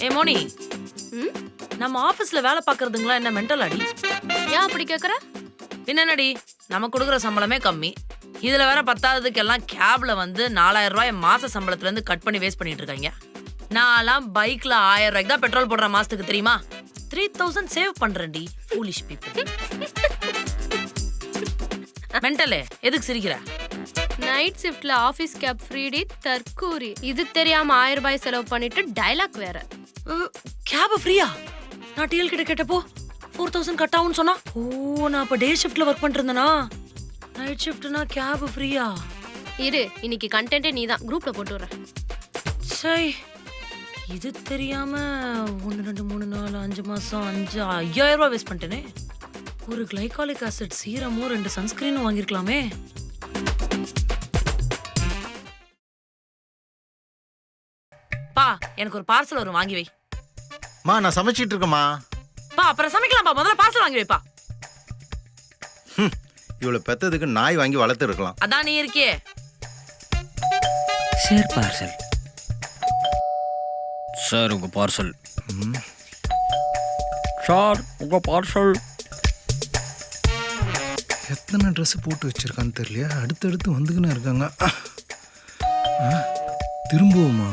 ஏ மோனி. ம்? நம்ம ஆபீஸ்ல வேலை பாக்குறதுங்களா என்ன மென்டல் அடி? ஏன் அப்படி கேக்குற? என்னடி நம்ம கொடுக்குற சம்பளமே கம்மி. இதுல வேற பத்தாவதுக்கு எல்லாம் கேப்ல வந்து நாலாயிரம் ரூபாய் மாச சம்பளத்துல இருந்து கட் பண்ணி வேஸ்ட் பண்ணிட்டு இருக்காங்க. நான்லாம் பைக்ல ஆயிரம் ரூபாய்க்கு தான் பெட்ரோல் போடுற மாசத்துக்கு தெரியுமா? த்ரீ தௌசண்ட் சேவ் பண்றேன்டி ஃபூலிஷ் பீப்புள் மென்டலே எதுக்கு சிரிக்கிற? நைட் ஷிஃப்ட்ல ஆபீஸ் கேப் ஃப்ரீடி தற்கூரி. இது தெரியாம ஆயிரம் ரூபாய் செலவு பண்ணிட்டு டைலாக் வேற. கேப் ஃப்ரீயா நான் டிஎல் கிட்ட கேட்டப்போ ஃபோர் தௌசண்ட் கட் ஆகும்னு சொன்னா ஓ நான் அப்ப டே ஷிஃப்ட்ல ஒர்க் பண்ணிட்டு இருந்தேனா நைட் ஷிஃப்ட்னா கேப் ஃப்ரீயா இரு இன்னைக்கு கண்டென்ட்டே நீ தான் குரூப்ல போட்டு விடுறேன். சை இது தெரியாம ஒன்று ரெண்டு மூணு நாலு அஞ்சு மாசம் அஞ்சு ஐயாயிரம் ரூபாய் வேஸ்ட் பண்ணிட்டேனே. ஒரு கிளைகாலிக் ஆசிட் சீரமும் ரெண்டு சன்ஸ்கிரீனும் வாங்கியிருக்கலாமே. எனக்கு ஒரு பார்சல் வரும் வாங்கி வை. மா நான் சமைச்சிட்டு இருக்கேம்மா பா அப்புறம் சமைக்கலாம்ப்பா முதல்ல பார்சல் வாங்கி வைப்பா. இவளை பெத்ததுக்கு நாய் வாங்கி வளர்த்து இருக்கலாம் அதான் நீ இருக்கியே சார் பார்சல் சார் உங்க பார்சல் சார் உங்க பார்சல் எத்தனை ட்ரெஸ் போட்டு வச்சிருக்கான்னு தெரியலையா? அடுத்தடுத்து வந்துக்கின்னு இருக்காங்க. திரும்பவுமா.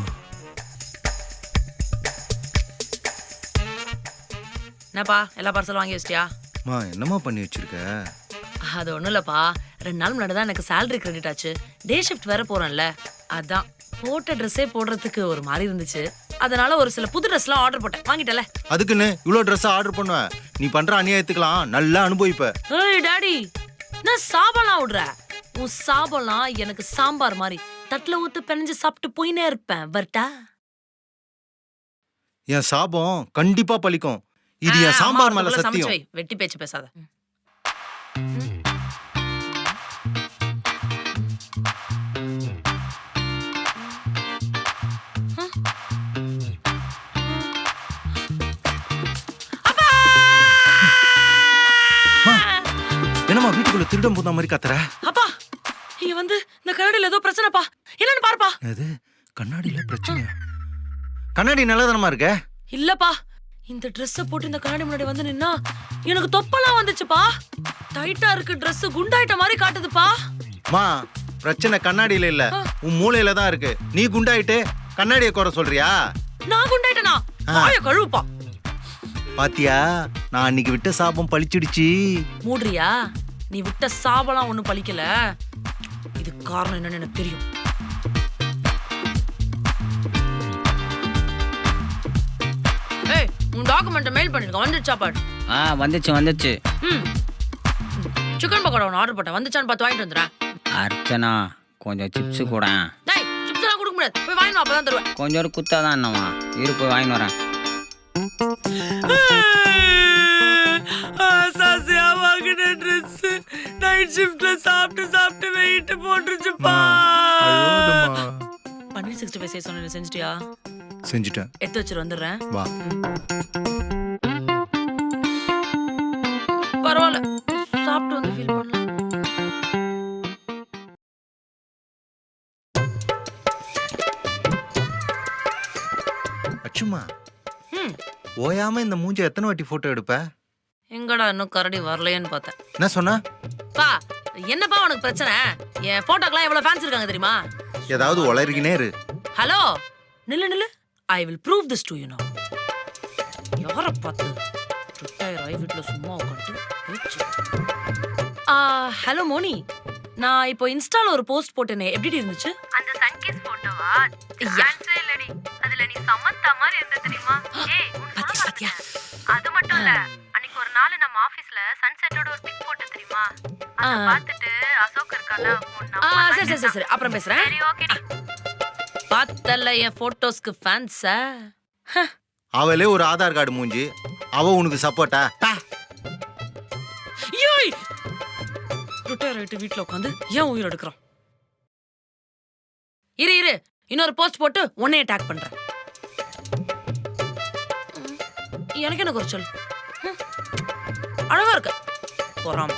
என்னப்பா எல்லா பார்சலும் வாங்கி வச்சிட்டியா? மா என்னம்மா பண்ணி வச்சிருக்க? அது ஒண்ணும் இல்லப்பா. ரெண்டு நாள் முன்னாடி தான் எனக்கு salary கிரெடிட் ஆச்சு. டே ஷிஃப்ட் வேற போறேன்ல. அதான் போட்ட ட்ரெஸ்ஸே போடுறதுக்கு ஒரு மாதிரி இருந்துச்சு. அதனால ஒரு சில புது ட்ரெஸ்லாம் ஆர்டர் போட்டேன். வாங்கிட்டல அதுக்குன்னு இவ்வளோ ட்ரெஸ் ஆர்டர் பண்ணுவேன் நீ பண்ற அநியாயத்துக்கெல்லாம் நல்லா அனுபவிப்ப. ஏய் டாடி நான் சாபம்லாம் விடுற? உன் சாபம்லாம் எனக்கு சாம்பார் மாதிரி. தட்டுல ஊத்து பிணைஞ்சு சாப்பிட்டு போயினே இருப்பேன் வரட்டா? என் சாபம் கண்டிப்பா பலிக்கும் இது என் சாம்பார் மேல சத்தியம். வெட்டி பேச்சு பேசாத. என்னம்மா வீட்டுக்குள்ள திருடம் போன மாதிரி கத்துற? அப்பா இங்க வந்து இந்த கரடியில ஏதோ பிரச்சனைப்பா. என்னன்னு பாருப்பா. அது கண்ணாடியில பிரச்சனை கண்ணாடி நல்லதானமா இருக்க? இல்லப்பா இந்த Dress-அ போட்டு இந்த கண்ணாடி முன்னாடி வந்து நின்னா எனக்கு தொப்பெல்லாம் வந்துச்சுப்பா. டைட்டா இருக்கு Dress குண்டாயிட்ட மாதிரி காட்டுதுப்பா. மா பிரச்சனை கண்ணாடியில இல்ல. உன் மூளையில தான் இருக்கு. நீ குண்டாயிட்டு கண்ணாடியை குறை சொல்றியா? நான் குண்டாயிட்டனா? வாய கழுவுப்பா. பாத்தியா நான் அன்னைக்கு விட்ட சாபம் பழிச்சிடுச்சு. மூடுறியா? நீ விட்ட சாபலாம் ஒண்ணும் பலிக்கல இது காரணம் என்னன்னு எனக்கு தெரியும். உன் டாக்குமெண்ட்டை மெயில் பண்ணிருக்க வந்துச்சா பாரு. ஆ வந்துச்சு வந்துச்சு. ம். சிக்கன் பக்கோடா ஒன்று ஆர்டர் போட்டேன். வந்துச்சான்னு பார்த்து வாங்கிட்டு வந்துடுறேன் அர்ச்சனா கொஞ்சம் சிப்ஸ் கூட. டேய் சிப்ஸ் எல்லாம் கொடுக்க முடியாது. போய் வாங்கிட்டு வா அப்பதான் தருவேன். கொஞ்சம் ஒரு குத்தா தான் என்னம்மா இரு போய் வாங்கி வரேன். சாசியா வாங்கின ட்ரெஸ் நைட் ஷிஃப்ட்ல சாப்பிட்டு சாப்பிட்டு வெயிட் போட்டுருச்சுப்பா. பன்னீர் சிக்ஸ்டி ஃபைவ் செய்ய சொன்ன செஞ்சுட்டியா? செஞ்சுட்டேன். எடுத்து வச்சுட்டு வந்துடுறேன். வா. பரவாயில்ல. சாப்பிட்டு வந்து ஃபீல் பண்ணலாம். அச்சுமா ஓயாம இந்த மூஞ்ச எத்தனை வாட்டி போட்டோ எடுப்ப? எங்கடா இன்னும் கரடி வரலையேன்னு பார்த்தேன். என்ன சொன்ன? பா என்னப்பா உனக்கு பிரச்சனை? என் போட்டோக்கெல்லாம் எவ்வளவு ஃபேன்ஸ் இருக்காங்க தெரியுமா? ஏதாவது உளறிக்கினே இரு. ஹலோ நில்லு நில்லு. I will prove this to you no யாரை பார்த்து ரிட்டையர் ஆகி வீட்டில் சும்மா உட்காந்துட்டு ஹலோ மோனி. நான் இப்போ இன்ஸ்டால ஒரு போஸ்ட் போட்டேனே. எப்படி இருந்துச்சு? அந்த சன்கிஸ் போட்டோவா யா. டான்ஸே இல்லடி. அதுல நீ சமந்தா மாதிரி இருந்த தெரியுமா? ஏய் பாத்தியா, பாத்தியா? அது மட்டும் இல்ல. அன்னைக்கு ஒரு நாள் நம்ம ஆபீஸ்ல சன்செட்டோட ஒரு பிக் போட்டு தெரியுமா? அத. பார்த்துட்டு அசோக் இருக்கால சரி சரி சரி அப்புறம் பேசுறேன். சரி ஓகேடி பார்த்தல என் போட்டோஸ்க்கு ஃபேன்ஸா அவளே ஒரு ஆதார் கார்டு மூஞ்சி. அவ உனக்கு சப்போர்ட்டா யோய்! ரிட்டையர் ஆயிட்டு வீட்டில் உட்காந்து ஏன் உயிர் எடுக்கிறான்? இரு இரு. இன்னொரு போஸ்ட் போட்டு உன்னைய டேக் பண்றேன். எனக்கு என்ன குறைச்சல். அழகா இருக்க. போறாம